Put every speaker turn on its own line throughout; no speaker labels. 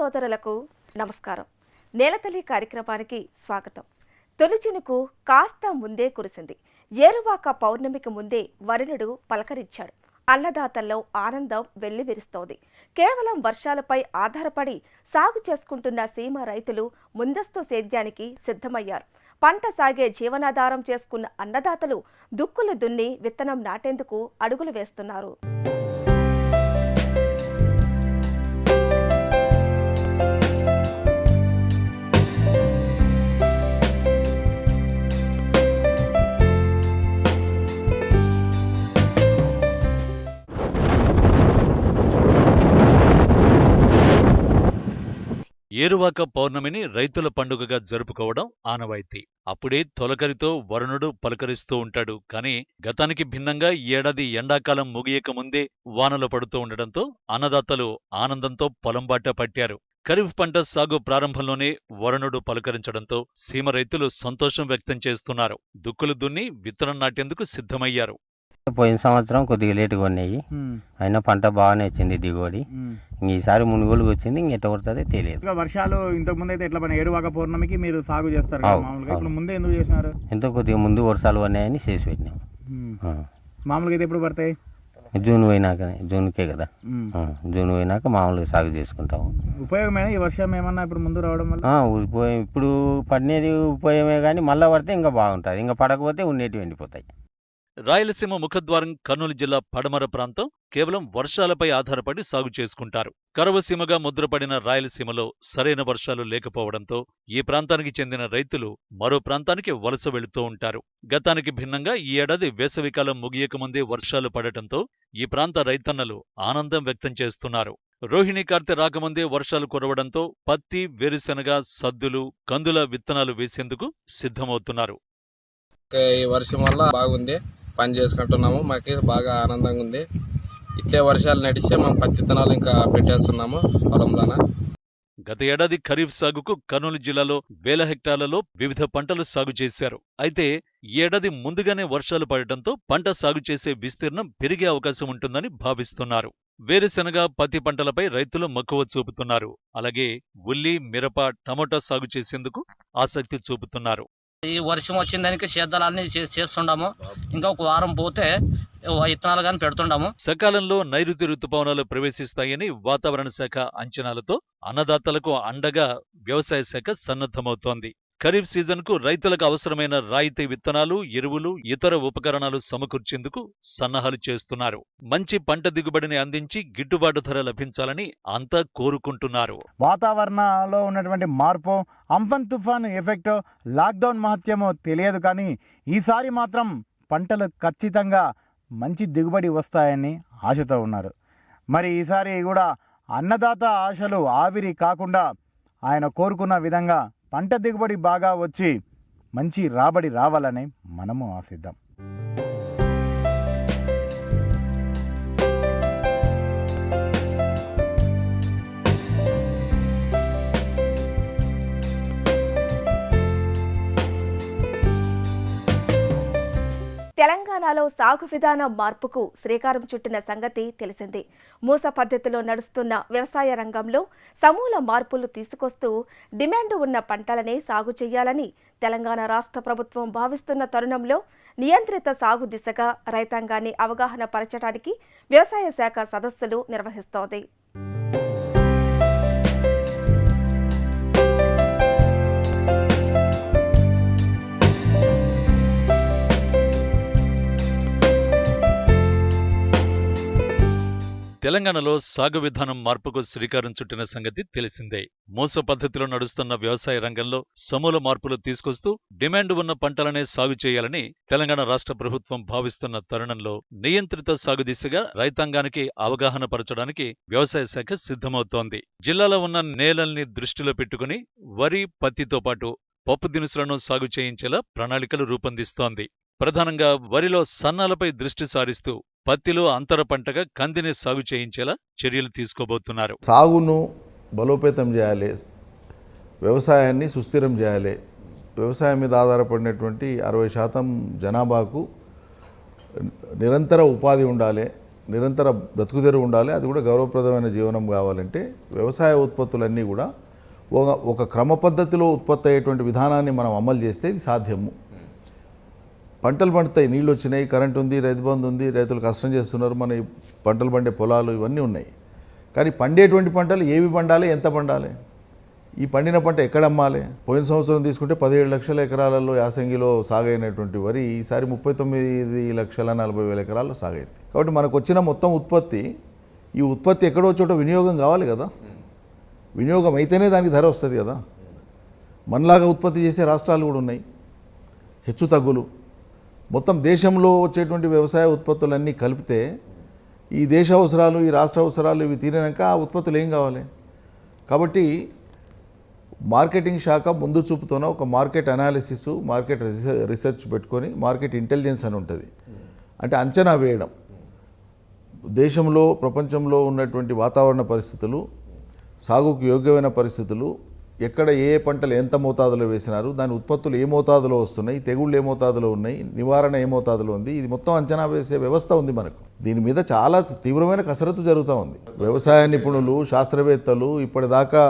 సోదరులకు నమస్కారం. నేలతల్లి కార్యక్రమానికి స్వాగతం. తొలి చినుకు కాస్త ముందే కురిసింది. ఏరువాక పౌర్ణమికి ముందే వరుణుడు పలకరించాడు. అన్నదాతల్లో ఆనందం వెల్లివిరుస్తోంది. కేవలం వర్షాలపై ఆధారపడి సాగు చేసుకుంటున్న సీమ రైతులు ముందస్తు సేద్యానికి సిద్ధమయ్యారు. పంట సాగే జీవనాధారం చేసుకున్న అన్నదాతలు దుక్కులు దున్ని విత్తనం నాటేందుకు అడుగులు వేస్తున్నారు.
ఏరువాక పౌర్ణమిని రైతుల పండుగగా జరుపుకోవడం ఆనవాయితీ. అప్పుడే తొలకరితో వరుణుడు పలకరిస్తూ ఉంటాడు. కానీ గతానికి భిన్నంగా ఏడాది ఎండాకాలం ముగియక ముందే వానలు పడుతూ ఉండడంతో అన్నదాతలు ఆనందంతో పొలంబాట పట్టారు. ఖరీఫ్ పంట సాగు ప్రారంభంలోనే వరుణుడు పలకరించడంతో సీమ రైతులు సంతోషం వ్యక్తం చేస్తున్నారు. దుక్కులు దున్ని విత్తనం నాటేందుకు సిద్ధమయ్యారు.
పోయిన సంవత్సరం కొద్దిగా లేటుగా ఉన్నాయి అయినా పంట బాగానే వచ్చింది దిగుబడి. ఇంక ఈసారి మునుగోలుకి వచ్చింది ఇంక ఎట్ట కొడుతుందో తెలియదు.
వర్షాలు ఇంతకు ముందు అయితే ఎట్లా పని ఏరువాక పౌర్ణమికి మీరు సాగు చేస్తారు. ఇప్పుడు ముందే ఎందుకు చేసినారు?
ఎంతో కొద్దిగా ముందు వర్షాలు పడినాయని చేసి పెట్టినాం.
మామూలుగా అయితే ఎప్పుడు పడతాయి?
జూన్ పోయినాక జూన్కే కదా. జూన్ పోయినాక మామూలుగా సాగు చేసుకుంటాము.
ఉపయోగమైన? ఈ వర్షం ఏమన్నా ఇప్పుడు ముందు రావడం వల్ల?
ఉపయోగం ఇప్పుడు పడినది ఉపయోగమే కానీ మళ్ళీ పడితే ఇంకా బాగుంటుంది. ఇంకా పడకపోతే ఉండేటివి ఎండిపోతాయి.
రాయలసీమ ముఖద్వారం కర్నూలు జిల్లా పడమర ప్రాంతం కేవలం వర్షాలపై ఆధారపడి సాగు చేసుకుంటారు. కరవసీమగా ముద్రపడిన రాయలసీమలో సరైన వర్షాలు లేకపోవడంతో ఈ ప్రాంతానికి చెందిన రైతులు మరో ప్రాంతానికి వలస వెళుతూ ఉంటారు. గతానికి భిన్నంగా ఈ ఏడాది వేసవికాలం ముగియకముందే వర్షాలు పడటంతో ఈ ప్రాంత రైతన్నలు ఆనందం వ్యక్తం చేస్తున్నారు. రోహిణి కార్తె రాకముందే వర్షాలు కురవడంతో పత్తి వేరుశెనగ సద్దులు కందుల విత్తనాలు వేసేందుకు సిద్ధమవుతున్నారు.
ఈ వర్షం వల్ల బాగుంది. పని చేసుకుంటున్నాము. మాకు బాగా ఆనందంగా ఉంది. ఇట్లే వర్షాలు నడిస్తే మేము పత్తి విత్తనాలు ఇంకా పెట్టేస్తున్నాము. పొలంలోన
గత ఏడాది ఖరీఫ్ సాగుకు కర్నూలు జిల్లాలో వేల హెక్టార్లలో వివిధ పంటలు సాగు చేశారు. అయితే ఏడాది ముందుగానే వర్షాలు పడటంతో పంట సాగు చేసే విస్తీర్ణం పెరిగే అవకాశం ఉంటుందని భావిస్తున్నారు. వేరుశెనగ పత్తి పంటలపై రైతులు మక్కువ చూపుతున్నారు. అలాగే ఉల్లి మిరప టమోటా సాగు చేసేందుకు ఆసక్తి చూపుతున్నారు.
ఈ వర్షం వచ్చిన దానికి సేద్యాలన్నీ చేస్తుండము. ఇంకా ఒక వారం పోతే విత్తనాలు కానీ పెడుతుండము.
సకాలంలో నైరుతి రుతుపవనాలు ప్రవేశిస్తాయని వాతావరణ శాఖ అంచనాలతో అన్నదాతలకు అండగా వ్యవసాయ శాఖ సన్నద్ధమవుతోంది. ఖరీఫ్ సీజన్కు రైతులకు అవసరమైన రాయితీ విత్తనాలు ఎరువులు ఇతర ఉపకరణాలు సమకూర్చేందుకు సన్నాహాలు చేస్తున్నారు. మంచి పంట దిగుబడిని అందించి గిట్టుబాటు ధర లభించాలని అంతా కోరుకుంటున్నారు.
వాతావరణంలో ఉన్నటువంటి మార్పు అంఫన్ తుఫాన్ ఎఫెక్ట్ లాక్డౌన్ మహత్యమో తెలియదు కానీ ఈసారి మాత్రం పంటలు ఖచ్చితంగా మంచి దిగుబడి వస్తాయని ఆశతో ఉన్నారు. మరి ఈసారి కూడా అన్నదాత ఆశలు ఆవిరి కాకుండా ఆయన కోరుకున్న విధంగా పంట దిగుబడి బాగా వచ్చి మంచి రాబడి రావాలని మనము ఆశిద్దాం.
తెలంగాణలో సాగు విధానం మార్పుకు శ్రీకారం చుట్టిన సంగతి తెలిసిందే. మూస పద్ధతిలో నడుస్తున్న వ్యవసాయ రంగంలో సమూల మార్పులు తీసుకొస్తూ డిమాండ్ ఉన్న పంటలనే సాగు చేయాలని తెలంగాణ రాష్ట్ర ప్రభుత్వం భావిస్తున్న తరుణంలో నియంత్రిత సాగు దిశగా రైతాంగాన్ని అవగాహన పరచడానికి వ్యవసాయ శాఖ సదస్సులు నిర్వహిస్తోంది.
తెలంగాణలో సాగు విధానం మార్పుకు శ్రీకారం చుట్టిన సంగతి తెలిసిందే. మోస పద్ధతిలో నడుస్తున్న వ్యవసాయ రంగంలో సమూల మార్పులు తీసుకొస్తూ డిమాండ్ ఉన్న పంటలనే సాగు చేయాలని తెలంగాణ రాష్ట్ర ప్రభుత్వం భావిస్తున్న తరుణంలో నియంత్రిత సాగు దిశగా రైతాంగానికి అవగాహన పరచడానికి వ్యవసాయ శాఖ సిద్ధమవుతోంది. జిల్లాలో ఉన్న నేలల్ని దృష్టిలో పెట్టుకుని వరి పత్తితో పాటు పప్పు దినుసులను సాగు చేయించేలా ప్రణాళికలు రూపొందిస్తోంది. ప్రధానంగా వరిలో సన్నాలపై దృష్టి సారిస్తూ పత్తిలో అంతర పంటగా కందిని సాగు చేయించేలా చర్యలు తీసుకోబోతున్నారు.
సాగును బలోపేతం చేయాలి వ్యవసాయాన్ని సుస్థిరం చేయాలి. వ్యవసాయం మీద ఆధారపడినటువంటి అరవై శాతం జనాభాకు నిరంతర ఉపాధి ఉండాలి నిరంతర బ్రతుకుదెరువు ఉండాలి. అది కూడా గౌరవప్రదమైన జీవనం కావాలంటే వ్యవసాయ ఉత్పత్తులన్నీ కూడా ఒక ఒక క్రమ పద్ధతిలో ఉత్పత్తి అయ్యేటువంటి విధానాన్ని మనం అమలు చేస్తే ఇది సాధ్యము. పంటలు పండుతాయి నీళ్ళు వచ్చినాయి కరెంట్ ఉంది రైతు బంధు ఉంది రైతులు కష్టం చేస్తున్నారు మన పంటలు పండే పొలాలు ఇవన్నీ ఉన్నాయి. కానీ పండేటువంటి పంటలు ఏవి పండాలి ఎంత పండాలి? ఈ పండిన పంట ఎక్కడ అమ్మాలి? పోయిన సంవత్సరం తీసుకుంటే పదిహేడు లక్షల ఎకరాలలో యాసంగిలో సాగైనటువంటి వరి ఈసారి ముప్పై తొమ్మిది లక్షల నలభై వేల ఎకరాల్లో సాగైంది. కాబట్టి మనకు వచ్చిన మొత్తం ఉత్పత్తి ఈ ఉత్పత్తి ఎక్కడో చోట వినియోగం కావాలి కదా? వినియోగం అయితేనే దానికి ధర వస్తుంది కదా? మనలాగా ఉత్పత్తి చేసే రాష్ట్రాలు కూడా ఉన్నాయి. హెచ్చు తగ్గులు. మొత్తం దేశంలో వచ్చేటువంటి వ్యవసాయ ఉత్పత్తులన్నీ కలిపితే ఈ దేశ అవసరాలు ఈ రాష్ట్ర అవసరాలు ఇవి తీరినాక ఆ ఉత్పత్తులు ఏం కావాలి? కాబట్టి మార్కెటింగ్ శాఖ ముందు చూపుతోన ఒక మార్కెట్ అనాలిసిస్ మార్కెట్ రీసెర్చ్ పెట్టుకొని మార్కెట్ ఇంటెలిజెన్స్ అని ఉంటుంది. అంటే అంచనా వేయడం. దేశంలో ప్రపంచంలో ఉన్నటువంటి వాతావరణ పరిస్థితులు సాగుకు యోగ్యమైన పరిస్థితులు ఎక్కడ ఏ పంటలు ఎంత మోతాదులో వేసినారు దాని ఉత్పత్తులు ఏ మోతాదులో వస్తున్నాయి తెగుళ్ళు ఏ మోతాదులో ఉన్నాయి నివారణ ఏ మోతాదులో ఉంది ఇది మొత్తం అంచనా వేసే వ్యవస్థ ఉంది మనకు. దీని మీద చాలా తీవ్రమైన కసరత్తు జరుగుతూ ఉంది. వ్యవసాయ నిపుణులు శాస్త్రవేత్తలు ఇప్పటిదాకా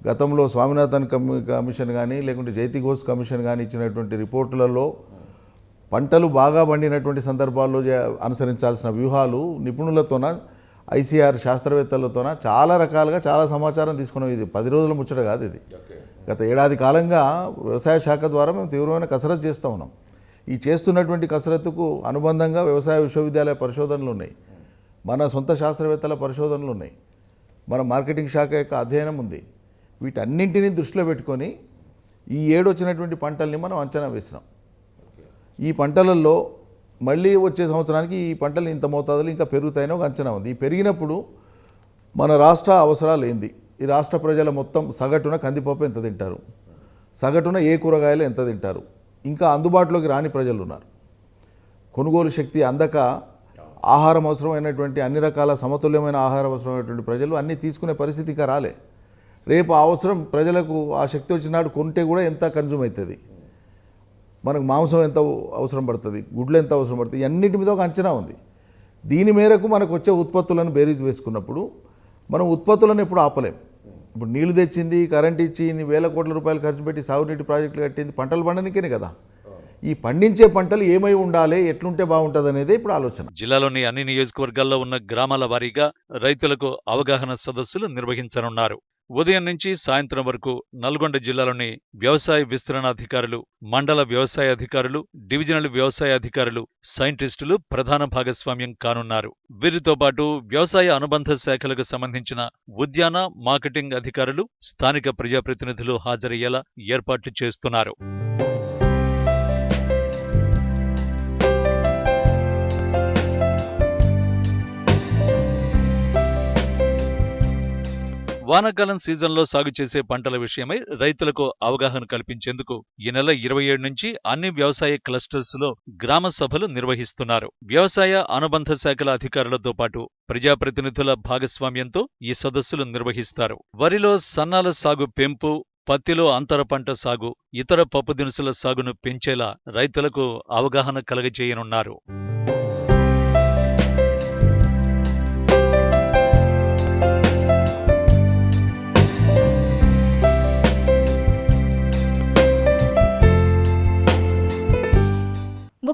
గతంలో స్వామినాథన్ కమి కమిషన్ కానీ లేకుంటే జైతి ఘోష్ కమిషన్ కానీ ఇచ్చినటువంటి రిపోర్టులలో పంటలు బాగా పండినటువంటి సందర్భాల్లో అనుసరించాల్సిన వ్యూహాలు నిపుణులతోన ఐసీఆర్ శాస్త్రవేత్తలతోన చాలా రకాలుగా చాలా సమాచారం తీసుకున్నాం. ఇది పది రోజుల ముచ్చట కాదు ఇది. గత ఏడాది కాలంగా వ్యవసాయ శాఖ ద్వారా మేము తీవ్రమైన కసరత్తు చేస్తూ ఉన్నాం. ఈ చేస్తున్నటువంటి కసరత్తుకు అనుబంధంగా వ్యవసాయ విశ్వవిద్యాలయ పరిశోధనలు ఉన్నాయి. మన సొంత శాస్త్రవేత్తల పరిశోధనలు ఉన్నాయి. మన మార్కెటింగ్ శాఖ యొక్క అధ్యయనం ఉంది. వీటన్నింటినీ దృష్టిలో పెట్టుకొని ఈ ఏడు వచ్చినటువంటి పంటల్ని మనం అంచనా వేసినాం. ఈ పంటలలో మళ్ళీ వచ్చే సంవత్సరానికి ఈ పంటలు ఇంత మోతాదులు ఇంకా పెరుగుతాయని ఒక అంచనా ఉంది. ఈ పెరిగినప్పుడు మన రాష్ట్ర అవసరాలు ఏంది? ఈ రాష్ట్ర ప్రజల మొత్తం సగటున కందిపప్పు ఎంత తింటారు? సగటున ఏ కూరగాయలు ఎంత తింటారు? ఇంకా అందుబాటులోకి రాని ప్రజలు ఉన్నారు. కొనుగోలు శక్తి అందక ఆహారం అవసరమైనటువంటి అన్ని రకాల సమతుల్యమైన ఆహారం అవసరమైనటువంటి ప్రజలు అన్నీ తీసుకునే పరిస్థితికి రాలే. రేపు అవసరం ప్రజలకు ఆ శక్తి వచ్చినాడు కొంటే కూడా ఎంత కన్జ్యూమ్ అవుతుంది? మనకు మాంసం ఎంత అవసరం పడుతుంది గుడ్లు ఎంత అవసరం పడుతుంది అన్నిటి మీద ఒక అంచనా ఉంది. దీని మేరకు మనకు వచ్చే ఉత్పత్తులను బేరీజ్ వేసుకున్నప్పుడు మనం ఉత్పత్తులను ఎప్పుడు ఆపలేం. ఇప్పుడు నీళ్ళు తెచ్చింది కరెంట్ ఇచ్చి వేల కోట్ల రూపాయలు ఖర్చు పెట్టి సాగునీటి ప్రాజెక్టులు కట్టింది పంటలు పండనికేనే కదా. ఈ పండించే పంటలు ఏమై ఉండాలి ఎట్లుంటే బాగుంటుంది అనేది ఇప్పుడు ఆలోచన.
జిల్లాలోని అన్ని నియోజకవర్గాల్లో ఉన్న గ్రామాల వారీగా రైతులకు అవగాహన సదస్సులు నిర్వహించనున్నారు. ఉదయం నుంచి సాయంత్రం వరకు నల్గొండ జిల్లాలోని వ్యవసాయ విస్తరణ అధికారులు మండల వ్యవసాయ అధికారులు డివిజనల్ వ్యవసాయ అధికారులు సైంటిస్టులు ప్రధాన భాగస్వామ్యం కానున్నారు. వీరితో పాటు వ్యవసాయ అనుబంధ శాఖలకు సంబంధించిన ఉద్యాన మార్కెటింగ్ అధికారులు స్థానిక ప్రజాప్రతినిధులు హాజరయ్యేలా ఏర్పాట్లు చేస్తున్నారు. వానాకాలం సీజన్లో సాగు చేసే పంటల విషయమై రైతులకు అవగాహన కల్పించేందుకు ఈ నెల ఇరవై ఏడు నుంచి అన్ని వ్యవసాయ క్లస్టర్స్లో గ్రామ సభలు నిర్వహిస్తున్నారు. వ్యవసాయ అనుబంధ శాఖల అధికారులతో పాటు ప్రజాప్రతినిధుల భాగస్వామ్యంతో ఈ సదస్సులు నిర్వహిస్తారు. వరిలో సన్నాల సాగు పెంపు పత్తిలో అంతర పంట సాగు ఇతర పప్పు దినుసుల సాగును పెంచేలా రైతులకు అవగాహన కలగజేయనున్నారు.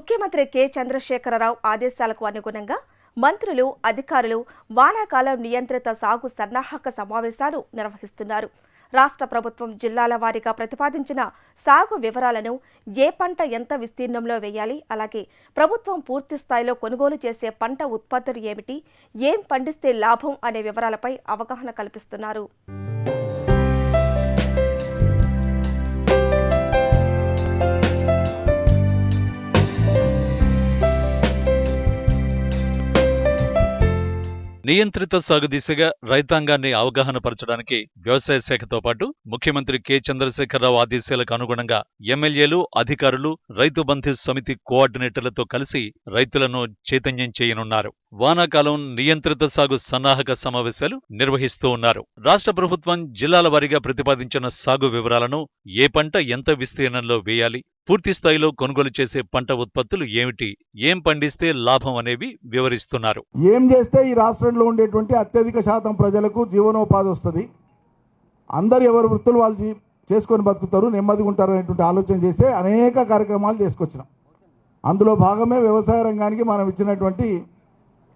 ముఖ్యమంత్రి కె. చంద్రశేఖరరావు ఆదేశాలకు అనుగుణంగా మంత్రులు అధికారులు వానాకాలం నియంత్రిత సాగు సన్నాహక సమావేశాలు నిర్వహిస్తున్నారు. రాష్ట్ర ప్రభుత్వం జిల్లాల వారీగా ప్రతిపాదించిన సాగు వివరాలను ఏ పంట ఎంత విస్తీర్ణంలో వేయాలి అలాగే ప్రభుత్వం పూర్తి స్థాయిలో కొనుగోలు చేసే పంట ఉత్పత్తులు ఏమిటి ఏం పండిస్తే లాభం అనే వివరాలపై అవగాహన కల్పిస్తున్నారు.
నియంత్రిత సాగు దిశగా రైతాంగాన్ని అవగాహన పరచడానికి వ్యవసాయ శాఖతో పాటు ముఖ్యమంత్రి కె. చంద్రశేఖరరావు ఆదేశాలకు అనుగుణంగా ఎమ్మెల్యేలు అధికారులు రైతు బంధు సమితి కోఆర్డినేటర్లతో కలిసి రైతులను చైతన్యం చేయనున్నారు. వానాకాలం నియంత్రిత సాగు సన్నాహక సమావేశాలు నిర్వహిస్తూ ఉన్నారు. రాష్ట్ర ప్రభుత్వం జిల్లాల వారీగా ప్రతిపాదించిన సాగు వివరాలను ఏ పంట ఎంత విస్తీర్ణంలో వేయాలి పూర్తి స్థాయిలో కొనుగోలు చేసే పంట ఉత్పత్తులు ఏమిటి? ఏం పండిస్తే లాభం అనేవి వివరిస్తున్నారు.
ఏం చేస్తే ఈ రాష్ట్రంలో ఉండేటువంటి అత్యధిక శాతం ప్రజలకు జీవనోపాధి వస్తుంది? అందరు ఎవరు వృత్తులు వాళ్ళు చేసుకొని బతుకుతారు నెమ్మదిగా ఉంటారు అనేటువంటి ఆలోచన చేసే అనేక కార్యక్రమాలు చేసుకొచ్చినాం. అందులో భాగమే వ్యవసాయ రంగానికి మనం ఇచ్చినటువంటి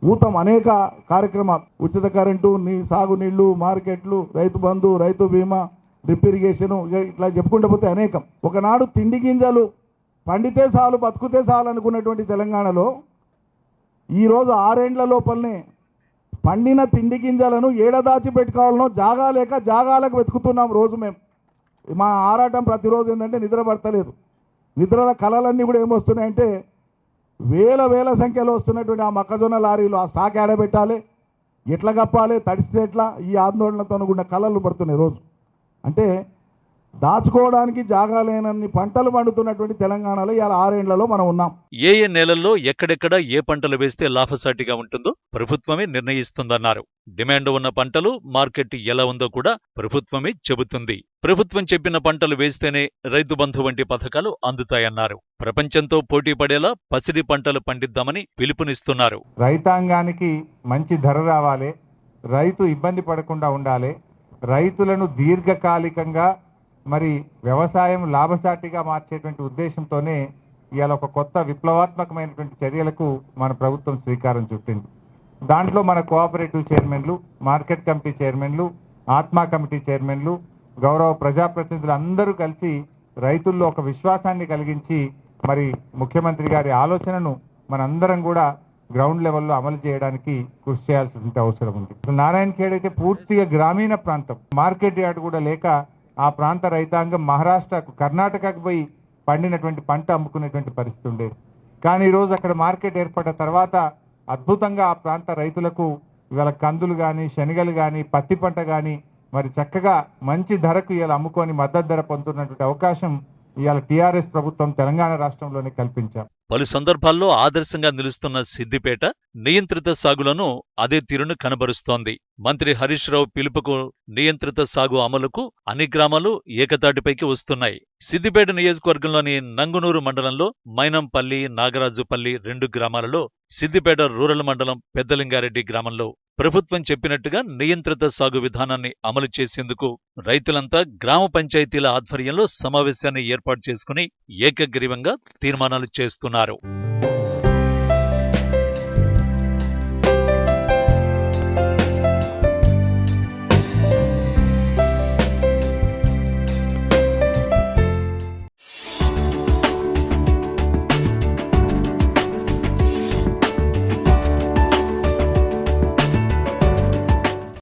ఊతం అనేక కార్యక్రమాలు. ఉచిత కరెంటు నీ సాగునీళ్ళు మార్కెట్లు రైతు బంధు రైతు బీమా డ్రిప్ ఇరిగేషను ఇట్లా చెప్పుకుంటూ పోతే అనేకం. ఒకనాడు తిండి గింజలు పండితే చాలు బతుకుతే చాలు అనుకున్నటువంటి తెలంగాణలో ఈరోజు ఆరేండ్ల లోపలనే పండిన తిండి గింజలను ఏడదాచి పెట్టుకోవాలనో జాగా లేక జాగాలకు వెతుకుతున్నాం రోజు మేము. మా ఆరాటం ప్రతిరోజు ఏంటంటే నిద్ర పడతలేదు. నిద్రల కళలన్నీ కూడా ఏమొస్తున్నాయంటే వేల వేల సంఖ్యలో వస్తున్నటువంటి ఆ మొక్కజొన్న లారీలు ఆ స్టాక్ ఏడబెట్టాలి ఎట్లా కప్పాలి? తడిస్తే ఎట్లా? ఈ ఆందోళనతో కూడా కళలు పడుతున్నాయి రోజు. అంటే దాచుకోవడానికి జాగా లేనన్ని పంటలు పండుతున్నటువంటి తెలంగాణలో ఇవాళ ఆరేండ్లలో మనం ఉన్నాం.
ఏ ఏ నేలల్లో ఎక్కడెక్కడ ఏ పంటలు వేస్తే లాభసాటిగా ఉంటుందో ప్రభుత్వమే నిర్ణయిస్తుందన్నారు. డిమాండ్ ఉన్న పంటలు మార్కెట్ ఎలా ఉందో కూడా ప్రభుత్వమే చెబుతుంది. ప్రభుత్వం చెప్పిన పంటలు వేస్తేనే రైతు బంధు వంటి పథకాలు అందుతాయన్నారు. ప్రపంచంతో పోటీ పడేలా పసిడి పంటలు పండిద్దామని పిలుపునిస్తున్నారు.
రైతాంగానికి మంచి ధర రావాలి. రైతు ఇబ్బంది పడకుండా ఉండాలి. రైతులను దీర్ఘకాలికంగా మరి వ్యవసాయం లాభసాటిగా మార్చేటువంటి ఉద్దేశంతోనే ఇవాళ ఒక కొత్త విప్లవాత్మకమైనటువంటి చర్యలకు మన ప్రభుత్వం శ్రీకారం చుట్టింది. దాంట్లో మన కోఆపరేటివ్ చైర్మన్లు మార్కెట్ కమిటీ చైర్మన్లు ఆత్మా కమిటీ చైర్మన్లు గౌరవ ప్రజాప్రతినిధులు అందరూ కలిసి రైతుల్లో ఒక విశ్వాసాన్ని కలిగించి మరి ముఖ్యమంత్రి గారి ఆలోచనను మనందరం కూడా గ్రౌండ్ లెవెల్లో అమలు చేయడానికి కృషి చేయాల్సిన అవసరం ఉంది. నారాయణ ఖేడ్ అయితే పూర్తిగా గ్రామీణ ప్రాంతం. మార్కెట్ యార్డ్ కూడా లేక ఆ ప్రాంత రైతాంగం మహారాష్ట్రకు కర్ణాటకకు పోయి పండినటువంటి పంట అమ్ముకునేటువంటి పరిస్థితి ఉండేది. కానీ ఈరోజు అక్కడ మార్కెట్ ఏర్పడిన తర్వాత అద్భుతంగా ఆ ప్రాంత రైతులకు ఇవాళ కందులు కానీ శనగలు కానీ పత్తి పంట కానీ మరి చక్కగా మంచి ధరకు ఇవాళ అమ్ముకొని మద్దతు ధర పొందుతున్నటువంటి అవకాశం ఇవాళ టీఆర్ఎస్ ప్రభుత్వం తెలంగాణ రాష్ట్రంలోనే కల్పించాం.
పలు సందర్భాల్లో ఆదర్శంగా నిలుస్తున్న సిద్దిపేట నియంత్రిత సాగులను అదే తీరును కనబరుస్తోంది. మంత్రి హరీష్ రావు పిలుపుకు నియంత్రిత సాగు అమలుకు అన్ని గ్రామాలు ఏకతాటిపైకి వస్తున్నాయి. సిద్దిపేట నియోజకవర్గంలోని నంగునూరు మండలంలో మైనంపల్లి నాగరాజుపల్లి రెండు గ్రామాలలో సిద్దిపేట రూరల్ మండలం పెద్దలింగారెడ్డి గ్రామంలో ప్రభుత్వం చెప్పినట్టుగా నియంత్రిత సాగు విధానాన్ని అమలు చేసేందుకు రైతులంతా గ్రామ పంచాయతీల ఆధ్వర్యంలో సమావేశాన్ని ఏర్పాటు చేసుకుని ఏకగ్రీవంగా తీర్మానాలు చేస్తున్నారు. Bolsonaro.